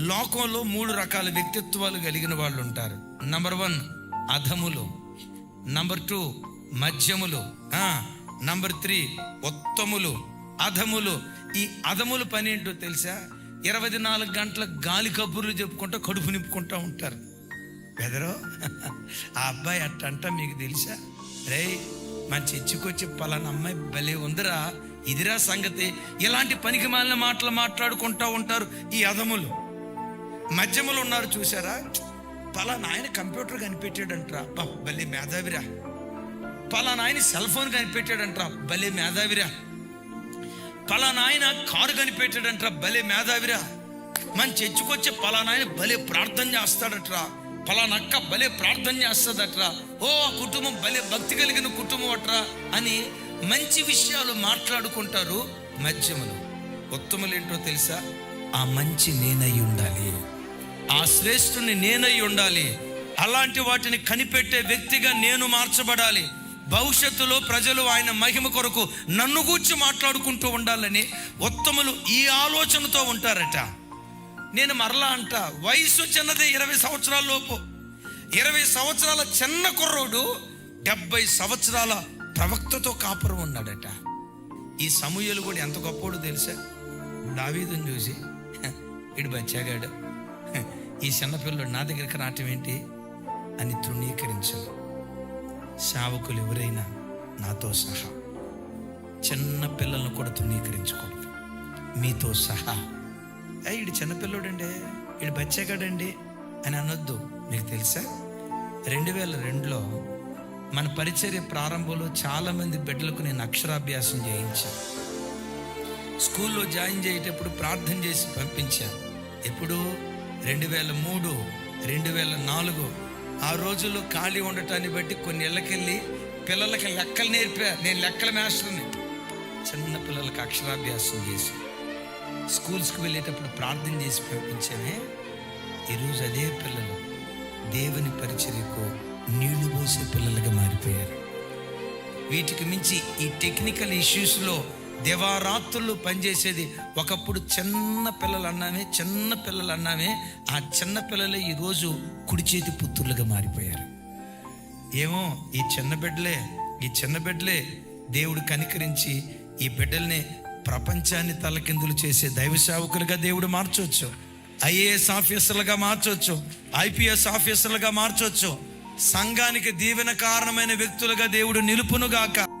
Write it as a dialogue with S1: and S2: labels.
S1: లోకంలో మూడు రకాల వ్యక్తిత్వాలు కలిగిన వాళ్ళు ఉంటారు. నంబర్ వన్ అధములు. నంబర్ టూ మధ్యములు నంబర్ త్రీ ఉత్తములు. అధములు. ఈ అధముల పని ఏంటో తెలుసా? ఇరవై నాలుగు గంటల గాలి కబుర్లు చెప్పుకుంటూ కడుపు నింపుకుంటూ ఉంటారు. బెదరో ఆ అబ్బాయి అట్ట మీకు తెలుసా? రే మన చర్చికొచ్చి పలానా అమ్మాయి భలే ఉందిరా. ఇదిరా సంగతి. ఇలాంటి పనికి మాలిన మాటలు మాట్లాడుకుంటూ ఉంటారు ఈ అధములు. మధ్యములు ఉన్నారు చూసారా పలానా ఆయన కంప్యూటర్ కనిపెట్టాడంట్రా. అబ్బా భలే మేధావిరా. పలానా ఆయన సెల్ ఫోన్ కనిపెట్టాడంట్రా. భలే మేధావిరా. పలానా ఆయన కారు కనిపెట్టాడంట్రా. భలే మేధావిరా. మన చర్చికొచ్చే పలానా ఆయన భలే ప్రార్థన చేస్తాడట్రా. పలానా అక్క భలే ప్రార్థన చేస్తుందట్రా. ఓ ఆ కుటుంబం భలే భక్తి కలిగిన కుటుంబం అట్రా అని మంచి విషయాలు మాట్లాడుకుంటారు మధ్యములు. ఉత్తములు ఏంటో తెలుసా? ఆ మంచి నేనై ఉండాలి. ఆ శ్రేష్ఠుని నేనై ఉండాలి. అలాంటి వాటిని కనిపెట్టే వ్యక్తిగా నేను మార్చబడాలి. భవిష్యత్తులో ప్రజలు ఆయన మహిమ కొరకు నన్ను గూర్చి మాట్లాడుకుంటూ ఉండాలని ఉత్తములు ఈ ఆలోచనతో ఉంటారట. నేను మరలా అంట వయసు చిన్నది ఇరవై సంవత్సరాల లోపు. ఇరవై సంవత్సరాల చిన్న కుర్రోడు డెబ్బై సంవత్సరాల ప్రవక్తతో కాపురం ఉన్నాడట. ఈ సమూహలు కూడా ఎంత గొప్పోడు తెలుసా? దావీదుని చూసి ఇడు బచ్చాగాడు. ఈ చిన్నపిల్లడు నా దగ్గరికి రావటం ఏంటి? అని తృణీకరించాను సేవకులు ఎవరైనా నాతో సహా. చిన్న పిల్లలను కూడా తృణీకరించకూడదు మీతో సహా. ఏ ఇడు చిన్నపిల్లడండి. ఇడు బచ్చేగాడండి. అని అనొద్దు. మీకు తెలుసా? రెండు వేల రెండులో మన పరిచర్య ప్రారంభంలో చాలామంది బిడ్డలకు నేను అక్షరాభ్యాసం చేయించాను. స్కూల్లో జాయిన్ చేసేటప్పుడు ప్రార్థన చేసి పంపించాను. ఎప్పుడూ రెండు వేల మూడు రెండు వేల నాలుగు. ఆ రోజుల్లో ఖాళీ ఉండటాన్ని బట్టి కొన్ని ఇళ్ళకెళ్ళి పిల్లలకి లెక్కలు నేర్పా నేను లెక్కల మాస్టర్ని. చిన్న పిల్లలకి అక్షరాభ్యాసం చేసి స్కూల్స్కి వెళ్ళేటప్పుడు ప్రార్థన చేసి పంపించానే ఈరోజు అదే పిల్లలు దేవుని పరిచర్యకు నీళ్ళు పోసే పిల్లలుగా మారిపోయారు. వీటికి మించి ఈ టెక్నికల్ ఇష్యూస్లో దివారాత్రులు పనిచేసేది. ఒకప్పుడు చిన్న పిల్లలు అన్నామే చిన్న పిల్లలు అన్నామే ఆ చిన్న పిల్లలే ఈరోజు కుడి చేతి పుత్రులుగా మారిపోయారు. ఏమో ఈ చిన్న బిడ్డలే ఈ చిన్న బిడ్డలే దేవుడు కనికరించి ఈ బిడ్డల్ని ప్రపంచాన్ని తలకిందులు చేసే దైవ సేవకులుగా దేవుడు మార్చవచ్చు ఐఏఎస్ ఆఫీసర్లుగా మార్చవచ్చు ఐపీఎస్ ఆఫీసర్లుగా మార్చవచ్చు సంఘానికి దీవెన కారణమైన వ్యక్తులుగా దేవుడు నిలుపునుగాక.